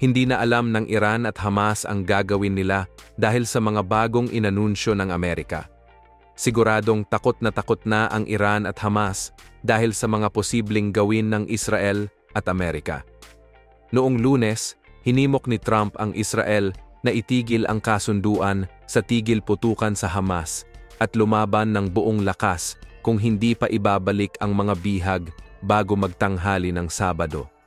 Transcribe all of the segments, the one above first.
Hindi na alam ng Iran at Hamas ang gagawin nila dahil sa mga bagong inanunsyo ng Amerika. Siguradong takot na takot na ang Iran at Hamas dahil sa mga posibleng gawin ng Israel at Amerika. Noong lunes, hinimok ni Trump ang Israel na itigil ang kasunduan sa tigil putukan sa Hamas at lumaban ng buong lakas kung hindi pa ibabalik ang mga bihag bago magtanghali ng Sabado.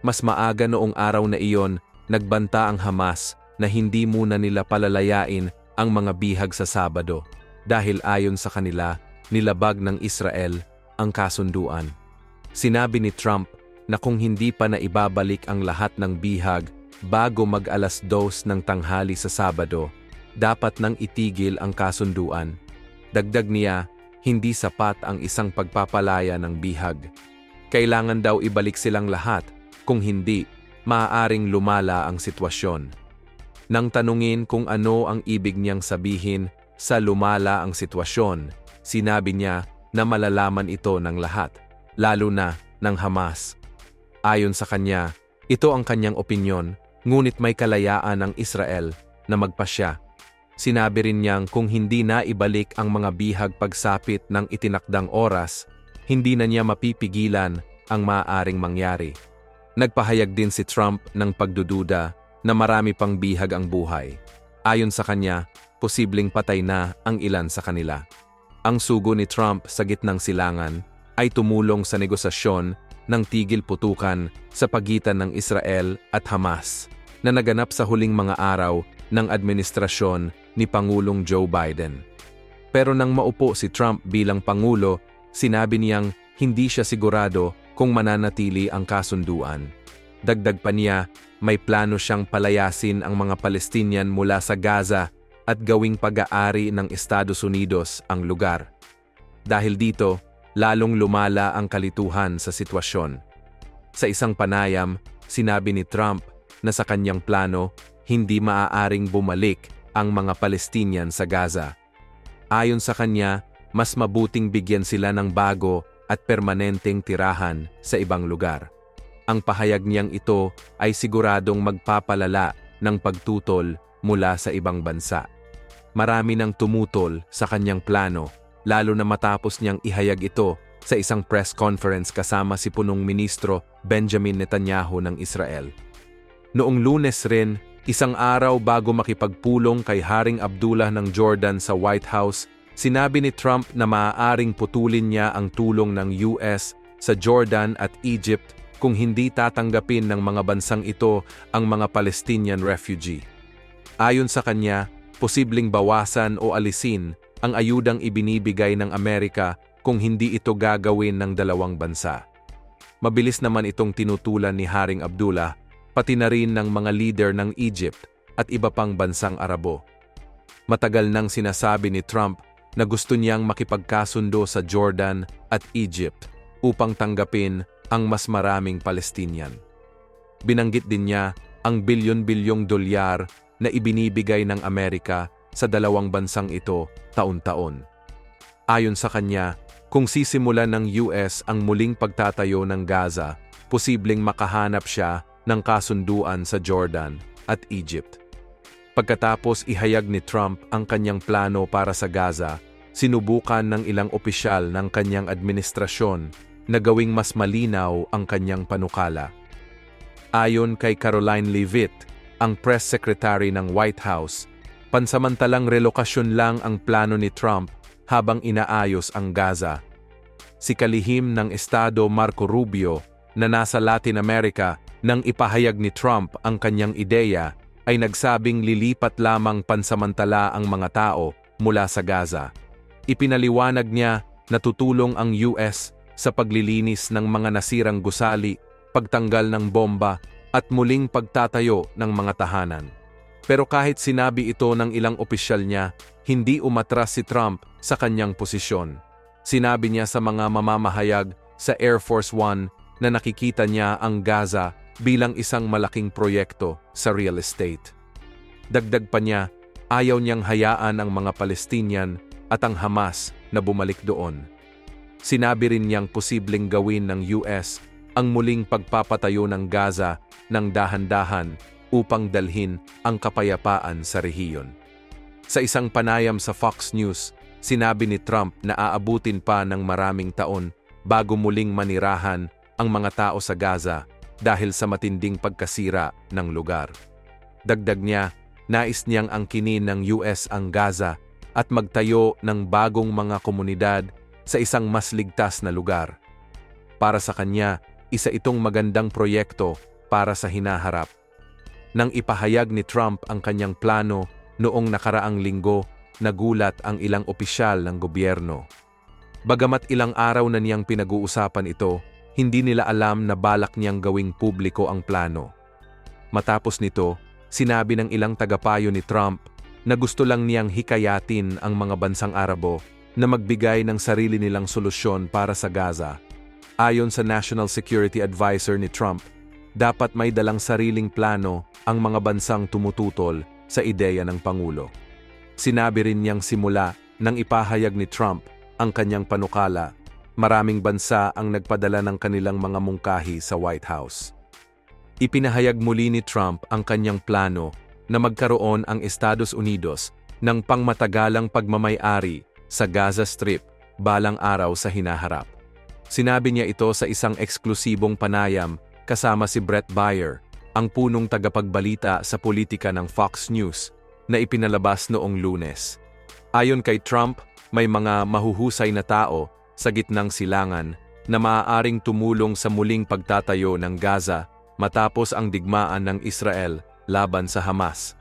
Mas maaga noong araw na iyon, nagbanta ang Hamas na hindi muna nila palalayain ang mga bihag sa Sabado dahil ayon sa kanila, nilabag ng Israel ang kasunduan. Sinabi ni Trump na kung hindi pa na ibabalik ang lahat ng bihag bago mag alas dos ng tanghali sa Sabado, dapat nang itigil ang kasunduan. Dagdag niya, hindi sapat ang isang pagpapalaya ng bihag. Kailangan daw ibalik silang lahat kung hindi, maaaring lumala ang sitwasyon. Nang tanungin kung ano ang ibig niyang sabihin sa lumala ang sitwasyon, sinabi niya na malalaman ito ng lahat, lalo na ng Hamas. Ayon sa kanya, ito ang kanyang opinyon, ngunit may kalayaan ng Israel na magpasya. Sinabi rin niyang kung hindi na ibalik ang mga bihag pagsapit ng itinakdang oras, hindi na niya mapipigilan ang maaaring mangyari. Nagpahayag din si Trump ng pagdududa na marami pang bihag ang buhay. Ayon sa kanya, posibleng patay na ang ilan sa kanila. Ang sugo ni Trump sa gitnang silangan ay tumulong sa negosasyon ng tigil putukan sa pagitan ng Israel at Hamas na naganap sa huling mga araw ng administrasyon ni Pangulong Joe Biden. Pero nang maupo si Trump bilang Pangulo, sinabi niyang hindi siya sigurado kung mananatili ang kasunduan. Dagdag pa niya, may plano siyang palayasin ang mga Palestinian mula sa Gaza at gawing pag-aari ng Estados Unidos ang lugar. Dahil dito, lalong lumala ang kalituhan sa sitwasyon. Sa isang panayam, sinabi ni Trump na sa kanyang plano, hindi maaaring bumalik ang mga Palestinian sa Gaza. Ayon sa kanya, mas mabuting bigyan sila ng bago at permanenteng tirahan sa ibang lugar. Ang pahayag niyang ito ay siguradong magpapalala ng pagtutol mula sa ibang bansa. Marami nang tumutol sa kanyang plano, lalo na matapos niyang ihayag ito sa isang press conference kasama si punong ministro Benjamin Netanyahu ng Israel. Noong lunes rin, isang araw bago makipagpulong kay Haring Abdullah ng Jordan sa White House, Sinabi ni Trump na maaaring putulin niya ang tulong ng US sa Jordan at Egypt kung hindi tatanggapin ng mga bansang ito ang mga Palestinian refugee. Ayon sa kanya, posibleng bawasan o alisin ang ayudang ibinibigay ng Amerika kung hindi ito gagawin ng dalawang bansa. Mabilis naman itong tinutulan ni Haring Abdullah, pati na rin ng mga leader ng Egypt at iba pang bansang Arabo. Matagal nang sinasabi ni Trump na gusto niyang makipagkasundo sa Jordan at Egypt upang tanggapin ang mas maraming Palestinian. Binanggit din niya ang bilyon-bilyong dolyar na ibinibigay ng Amerika sa dalawang bansang ito taon-taon. Ayon sa kanya, kung sisimulan ng US ang muling pagtatayo ng Gaza, posibleng makahanap siya ng kasunduan sa Jordan at Egypt. Pagkatapos ihayag ni Trump ang kanyang plano para sa Gaza, sinubukan ng ilang opisyal ng kanyang administrasyon na gawing mas malinaw ang kanyang panukala. Ayon kay Caroline Leavitt, ang press secretary ng White House, pansamantalang relokasyon lang ang plano ni Trump habang inaayos ang Gaza. Si kalihim ng Estado Marco Rubio na nasa Latin America nang ipahayag ni Trump ang kanyang ideya ay nagsabing lilipat lamang pansamantala ang mga tao mula sa Gaza. Ipinaliwanag niya na tutulong ang US sa paglilinis ng mga nasirang gusali, pagtanggal ng bomba at muling pagtatayo ng mga tahanan. Pero kahit sinabi ito ng ilang opisyal niya, hindi umatras si Trump sa kanyang posisyon. Sinabi niya sa mga mamamahayag sa Air Force One na nakikita niya ang Gaza bilang isang malaking proyekto sa real estate. Dagdag pa niya, ayaw niyang hayaan ang mga Palestinian at ang Hamas na bumalik doon. Sinabi rin niyang posibleng gawin ng US ang muling pagpapatayo ng Gaza ng dahan-dahan upang dalhin ang kapayapaan sa rehiyon. Sa isang panayam sa Fox News, sinabi ni Trump na aabutin pa ng maraming taon bago muling manirahan ang mga tao sa Gaza dahil sa matinding pagkasira ng lugar. Dagdag niya, nais niyang angkinin ng US ang Gaza at magtayo ng bagong mga komunidad sa isang mas ligtas na lugar. Para sa kanya, isa itong magandang proyekto para sa hinaharap. Nang ipahayag ni Trump ang kanyang plano noong nakaraang linggo, nagulat ang ilang opisyal ng gobyerno. Bagamat ilang araw na niyang pinag-uusapan ito, hindi nila alam na balak niyang gawing publiko ang plano. Matapos nito, sinabi ng ilang tagapayo ni Trump na gusto lang niyang hikayatin ang mga bansang Arabo na magbigay ng sarili nilang solusyon para sa Gaza. Ayon sa National Security Advisor ni Trump, dapat may dalang sariling plano ang mga bansang tumututol sa ideya ng Pangulo. Sinabi rin niyang simula nang ipahayag ni Trump ang kanyang panukala, maraming bansa ang nagpadala ng kanilang mga mungkahi sa White House. Ipinahayag muli ni Trump ang kanyang plano na magkaroon ang Estados Unidos ng pangmatagalang pagmamayari sa Gaza Strip balang araw sa hinaharap. Sinabi niya ito sa isang eksklusibong panayam kasama si Brett Bayer, ang punong tagapagbalita sa politika ng Fox News na ipinalabas noong lunes. Ayon kay Trump, may mga mahuhusay na tao sa gitnang silangan na maaaring tumulong sa muling pagtatayo ng Gaza matapos ang digmaan ng Israel laban sa Hamas.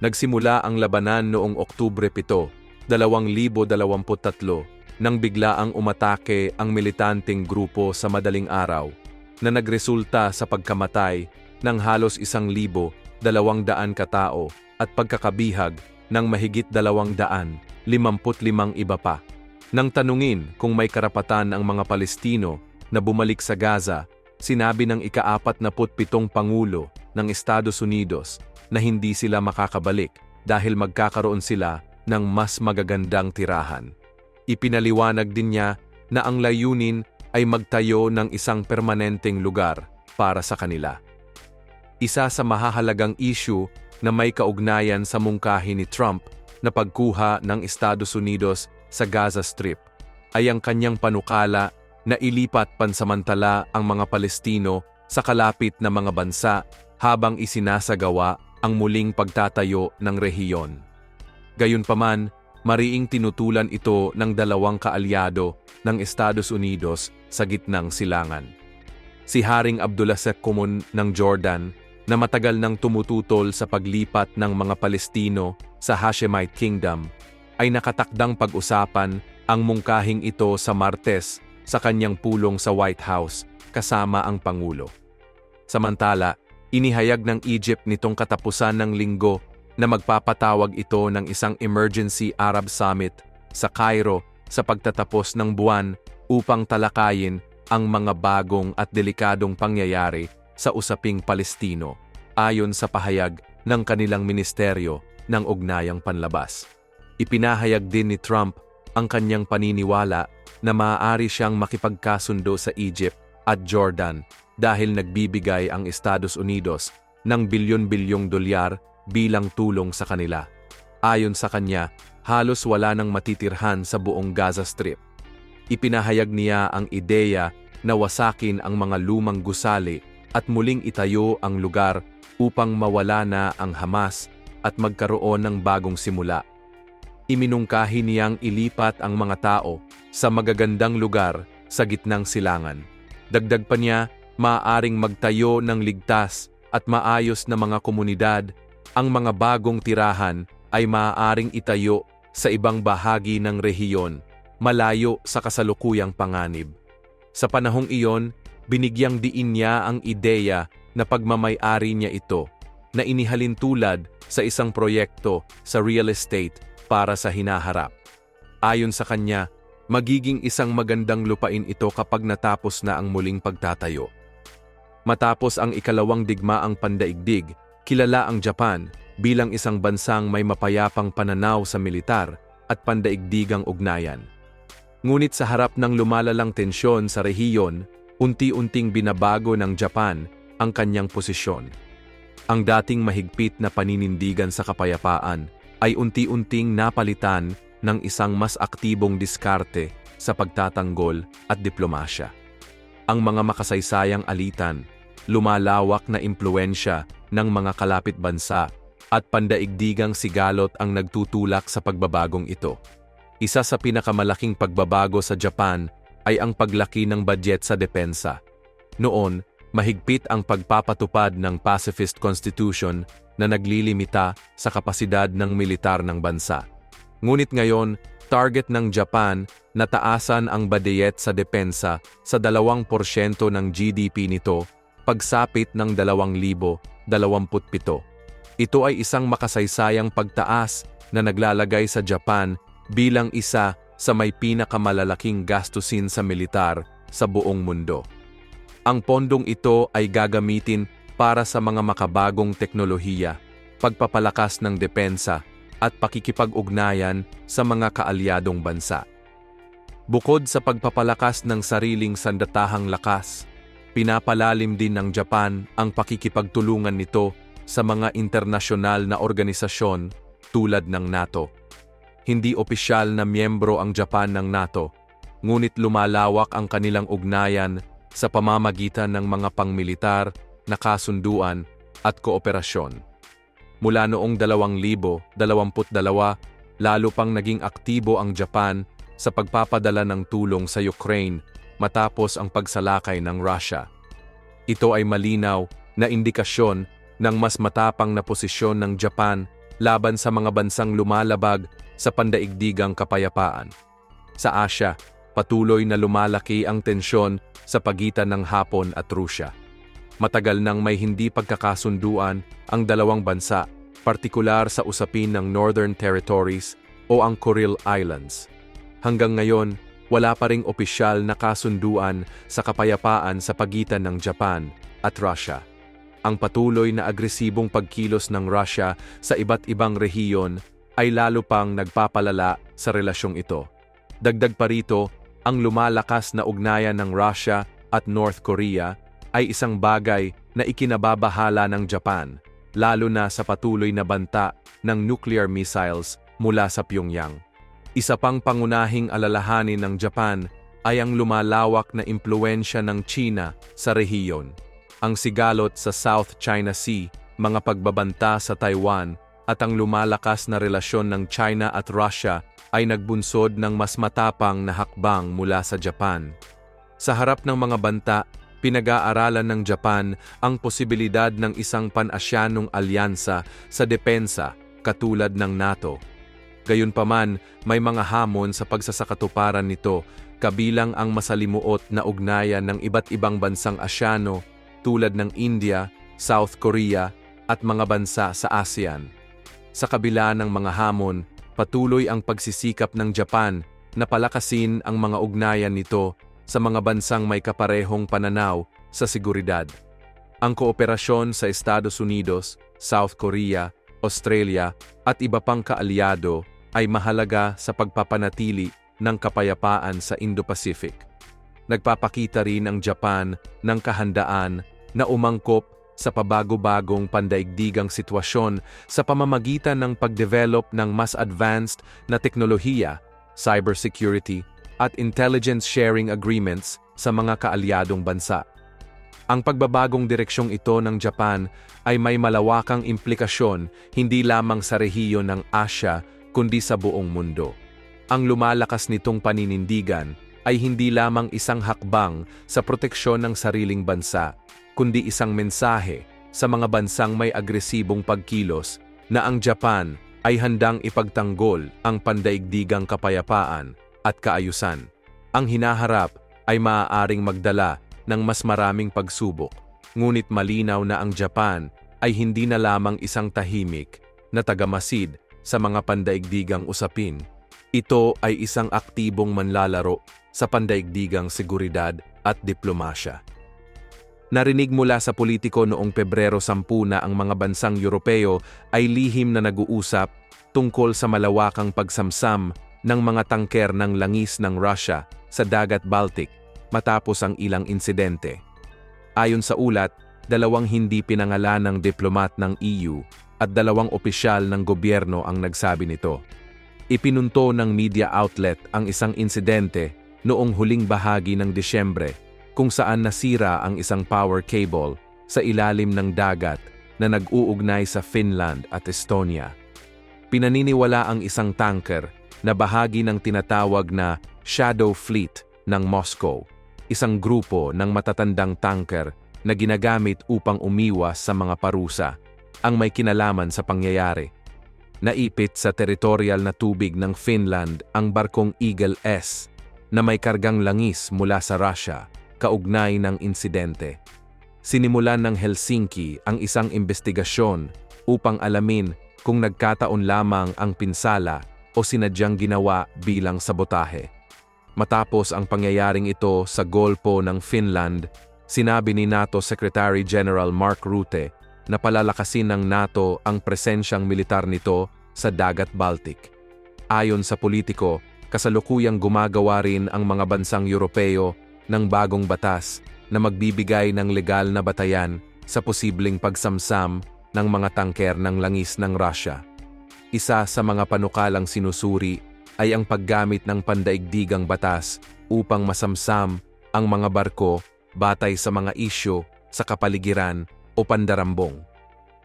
Nagsimula ang labanan noong Oktubre 7, 2023 nang biglaang umatake ang militanteng grupo sa madaling araw na nagresulta sa pagkamatay ng halos isang libo, dalawang daan katao at pagkakabihag ng mahigit dalawang daan, limamput limang iba pa. Nang tanungin kung may karapatan ang mga Palestino na bumalik sa Gaza, sinabi ng ikaapat na putpitong Pangulo ng Estados Unidos na hindi sila makakabalik dahil magkakaroon sila ng mas magagandang tirahan. Ipinaliwanag din niya na ang layunin ay magtayo ng isang permanenteng lugar para sa kanila. Isa sa mahahalagang issue na may kaugnayan sa mungkahi ni Trump na pagkuha ng Estados Unidos sa Gaza Strip ay ang kanyang panukala na ilipat pansamantala ang mga Palestino sa kalapit na mga bansa habang isinasagawa ang muling pagtatayo ng rehiyon. Gayunpaman, mariing tinutulan ito ng dalawang kaalyado ng Estados Unidos sa gitnang silangan. Si Haring Abdullah Kumun ng Jordan na matagal nang tumututol sa paglipat ng mga Palestino sa Hashemite Kingdom ay nakatakdang pag-usapan ang mungkahing ito sa Martes sa kanyang pulong sa White House kasama ang Pangulo. Samantala, inihayag ng Egypt nitong katapusan ng linggo na magpapatawag ito ng isang Emergency Arab Summit sa Cairo sa pagtatapos ng buwan upang talakayin ang mga bagong at delikadong pangyayari sa usaping Palestino ayon sa pahayag ng kanilang ministeryo ng ugnayang panlabas. Ipinahayag din ni Trump ang kanyang paniniwala na maaari siyang makipagkasundo sa Egypt at Jordan dahil nagbibigay ang Estados Unidos ng bilyon-bilyong dolyar bilang tulong sa kanila. Ayon sa kanya, halos wala nang matitirhan sa buong Gaza Strip. Ipinahayag niya ang ideya na wasakin ang mga lumang gusali at muling itayo ang lugar upang mawala na ang Hamas at magkaroon ng bagong simula. Iminungkahi niyang ilipat ang mga tao sa magagandang lugar sa gitnang silangan. Dagdag pa niya, maaaring magtayo ng ligtas at maayos na mga komunidad ang mga bagong tirahan ay maaaring itayo sa ibang bahagi ng rehiyon, malayo sa kasalukuyang panganib. Sa panahong iyon, binigyang diin niya ang ideya na pagmamayari niya ito, na inihalin tulad sa isang proyekto sa real estate para sa hinaharap. Ayon sa kanya, magiging isang magandang lupain ito kapag natapos na ang muling pagtatayo. Matapos ang ikalawang digmaang pandaigdig, Kilala ang Japan bilang isang bansang may mapayapang pananaw sa militar at pandaigdigang ugnayan. Ngunit sa harap ng lumalalang tensyon sa rehiyon, unti-unting binabago ng Japan ang kanyang posisyon. Ang dating mahigpit na paninindigan sa kapayapaan ay unti-unting napalitan ng isang mas aktibong diskarte sa pagtatanggol at diplomasya. Ang mga makasaysayang alitan, lumalawak na impluensya ng mga kalapit bansa at pandaigdigang sigalot ang nagtutulak sa pagbabagong ito. Isa sa pinakamalaking pagbabago sa Japan ay ang paglaki ng budget sa depensa. Noon, mahigpit ang pagpapatupad ng pacifist constitution na naglilimita sa kapasidad ng militar ng bansa. Ngunit ngayon, target ng Japan na taasan ang budget sa depensa sa 2% ng GDP nito pagsapit ng 2027. Ito ay isang makasaysayang pagtaas na naglalagay sa Japan bilang isa sa may pinakamalalaking gastusin sa militar sa buong mundo. Ang pondong ito ay gagamitin para sa mga makabagong teknolohiya, pagpapalakas ng depensa, at pakikipag-ugnayan sa mga kaalyadong bansa. Bukod sa pagpapalakas ng sariling sandatahang lakas, pinapalalim din ng Japan ang pakikipagtulungan nito sa mga internasyonal na organisasyon tulad ng NATO. Hindi opisyal na miyembro ang Japan ng NATO, ngunit lumalawak ang kanilang ugnayan sa pamamagitan ng mga pangmilitar na kasunduan at kooperasyon. Mula noong 2022, lalo pang naging aktibo ang Japan sa pagpapadala ng tulong sa Ukraine matapos ang pagsalakay ng Russia. Ito ay malinaw na indikasyon ng mas matapang na posisyon ng Japan laban sa mga bansang lumalabag sa pandaigdigang kapayapaan. Sa Asya, patuloy na lumalaki ang tensyon sa pagitan ng Hapon at Rusya. Matagal nang may hindi pagkakasunduan ang dalawang bansa, partikular sa usapin ng Northern Territories o ang Kuril Islands. Hanggang ngayon, wala pa ring opisyal na kasunduan sa kapayapaan sa pagitan ng Japan at Russia. Ang patuloy na agresibong pagkilos ng Russia sa iba't ibang rehiyon ay lalo pang nagpapalala sa relasyong ito. Dagdag pa rito, ang lumalakas na ugnayan ng Russia at North Korea ay isang bagay na ikinababahala ng Japan, lalo na sa patuloy na banta ng nuclear missiles mula sa Pyongyang. Isa pang pangunahing alalahanin ng Japan ay ang lumalawak na impluensya ng China sa rehiyon. Ang sigalot sa South China Sea, mga pagbabanta sa Taiwan, at ang lumalakas na relasyon ng China at Russia ay nagbunsod ng mas matapang na hakbang mula sa Japan. Sa harap ng mga banta, pinag-aaralan ng Japan ang posibilidad ng isang pan-asyanong alyansa sa depensa katulad ng NATO. Gayunpaman, may mga hamon sa pagsasakatuparan nito kabilang ang masalimuot na ugnayan ng iba't ibang bansang Asyano tulad ng India, South Korea at mga bansa sa ASEAN. Sa kabila ng mga hamon, patuloy ang pagsisikap ng Japan na palakasin ang mga ugnayan nito sa mga bansang may kaparehong pananaw sa seguridad. Ang kooperasyon sa Estados Unidos, South Korea, Australia at iba pang kaalyado ay mahalaga sa pagpapanatili ng kapayapaan sa Indo-Pacific. Nagpapakita rin ang Japan ng kahandaan na umangkop sa pabago-bagong pandaigdigang sitwasyon sa pamamagitan ng pagdevelop ng mas advanced na teknolohiya, cybersecurity at intelligence sharing agreements sa mga kaalyadong bansa. Ang pagbabagong direksyong ito ng Japan ay may malawakang implikasyon hindi lamang sa rehiyon ng Asya kundi sa buong mundo. Ang lumalakas nitong paninindigan ay hindi lamang isang hakbang sa proteksyon ng sariling bansa, kundi isang mensahe sa mga bansang may agresibong pagkilos na ang Japan ay handang ipagtanggol ang pandaigdigang kapayapaan at kaayusan. Ang hinaharap ay maaaring magdala ng mas maraming pagsubok, ngunit malinaw na ang Japan ay hindi na lamang isang tahimik na tagamasid sa mga pandaigdigang usapin. Ito ay isang aktibong manlalaro sa pandaigdigang seguridad at diplomasya. Narinig mula sa politiko noong Pebrero 10 na ang mga bansang Europeo ay lihim na nag-uusap tungkol sa malawakang pagsamsam ng mga tangker ng langis ng Russia sa dagat Baltic matapos ang ilang insidente. Ayon sa ulat, dalawang hindi pinangalanang diplomat ng EU at dalawang opisyal ng gobyerno ang nagsabi nito. Ipinunto ng media outlet ang isang insidente noong huling bahagi ng Disyembre kung saan nasira ang isang power cable sa ilalim ng dagat na nag-uugnay sa Finland at Estonia. Pinaniniwala ang isang tanker na bahagi ng tinatawag na Shadow Fleet ng Moscow, isang grupo ng matatandang tanker na ginagamit upang umiwas sa mga parusa, ang may kinalaman sa pangyayari. Naipit sa teritorial na tubig ng Finland ang barkong Eagle S na may kargang langis mula sa Russia, kaugnay ng insidente. Sinimulan ng Helsinki ang isang investigasyon upang alamin kung nagkataon lamang ang pinsala o sinadyang ginawa bilang sabotahe. Matapos ang pangyayaring ito sa Golpo ng Finland, sinabi ni NATO Secretary General Mark Rutte na palalakasin ng NATO ang presensyang militar nito sa Dagat Baltic. Ayon sa politiko, kasalukuyang gumagawa rin ang mga bansang Europeo ng bagong batas na magbibigay ng legal na batayan sa posibleng pagsamsam ng mga tangker ng langis ng Russia. Isa sa mga panukalang sinusuri ay ang paggamit ng pandaigdigang batas upang masamsam ang mga barko batay sa mga isyo sa kapaligiran o pandarambong.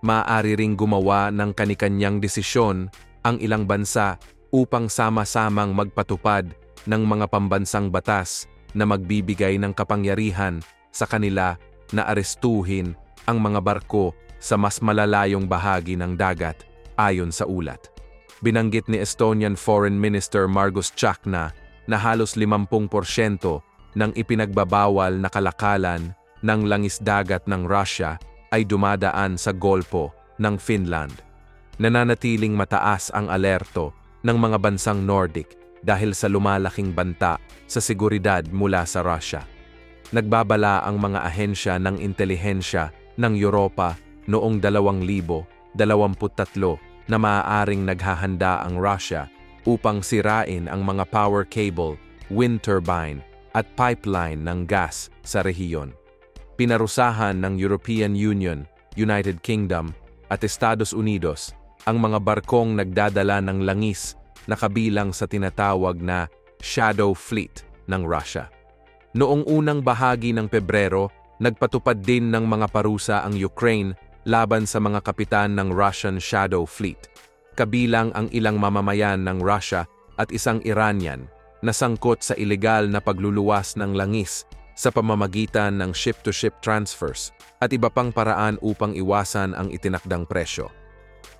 Maaari ring gumawa ng kanikanyang desisyon ang ilang bansa upang sama-samang magpatupad ng mga pambansang batas na magbibigay ng kapangyarihan sa kanila na arestuhin ang mga barko sa mas malalayong bahagi ng dagat ayon sa ulat. Binanggit ni Estonian Foreign Minister Margus Chakna na halos 50% ng ipinagbabawal na kalakalan ng langis dagat ng Russia ay dumadaan sa Golpo ng Finland. Nananatiling mataas ang alerto ng mga bansang Nordic dahil sa lumalaking banta sa seguridad mula sa Russia. Nagbabala ang mga ahensya ng intelihensya ng Europa noong 2023 na maaaring naghahanda ang Russia upang sirain ang mga power cable, wind turbine at pipeline ng gas sa rehiyon. Pinarusahan ng European Union, United Kingdom at Estados Unidos ang mga barkong nagdadala ng langis na kabilang sa tinatawag na Shadow Fleet ng Russia. Noong unang bahagi ng Pebrero, nagpatupad din ng mga parusa ang Ukraine laban sa mga kapitan ng Russian Shadow Fleet, kabilang ang ilang mamamayan ng Russia at isang Iranian na sangkot sa ilegal na pagluluwas ng langis sa pamamagitan ng ship-to-ship transfers at iba pang paraan upang iwasan ang itinakdang presyo.